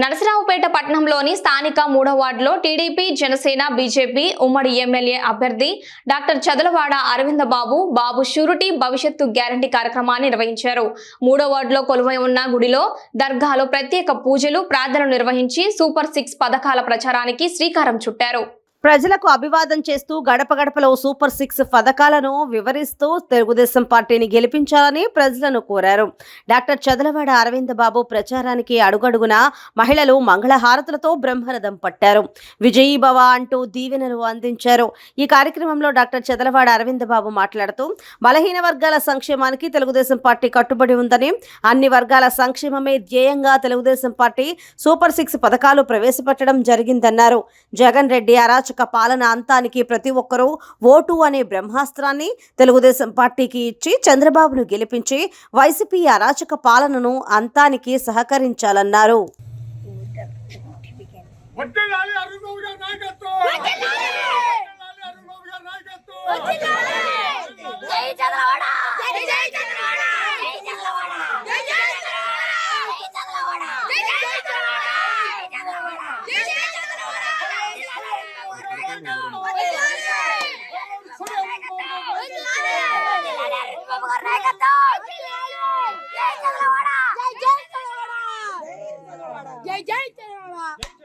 నరసరావుపేట పట్టణంలోని స్థానిక మూడో వార్డులో టీడీపీ జనసేన బీజేపీ ఉమ్మడి ఎమ్మెల్యే అభ్యర్థి డాక్టర్ చదలవాడ అరవింద బాబు బాబు షూరిటీ భవిష్యత్తు గ్యారంటీ కార్యక్రమాన్ని నిర్వహించారు. మూడో వార్డులో కొలువై ఉన్న గుడిలో దర్గాలో ప్రత్యేక పూజలు ప్రార్థనలు నిర్వహించి సూపర్ సిక్స్ పథకాల ప్రచారానికి శ్రీకారం చుట్టారు. ప్రజలకు అభివాదం చేస్తూ గడప గడపలో సూపర్ సిక్స్ పథకాలను వివరిస్తూ తెలుగుదేశం పార్టీని గెలిపించాలని ప్రజలను కోరారు. డాక్టర్ చదలవాడ అరవింద బాబు ప్రచారానికి అడుగడుగున మహిళలు మంగళహారతులతో బ్రహ్మరథం పట్టారు. విజయీ భవ అంటూ దీవెనలు అందించారు. ఈ కార్యక్రమంలో డాక్టర్ చదలవాడ అరవింద బాబు మాట్లాడుతూ బలహీన వర్గాల సంక్షేమానికి తెలుగుదేశం పార్టీ కట్టుబడి ఉందని అన్ని వర్గాల సంక్షేమమే ధ్యేయంగా తెలుగుదేశం పార్టీ సూపర్ సిక్స్ పథకాలు ప్రవేశపెట్టడం జరిగిందన్నారు. జగన్ రెడ్డి అరాచక పాలన అంతానికి ప్రతి ఒక్కరూ ఓటు అనే బ్రహ్మాస్త్రాన్ని తెలుగుదేశం పార్టీకి ఇచ్చి చంద్రబాబును గెలిపించి వైసీపీ అరాచక పాలనను అంతానికి సహకరించాలన్నారు. వడ్డేలాలి జై జై తెలంగాణ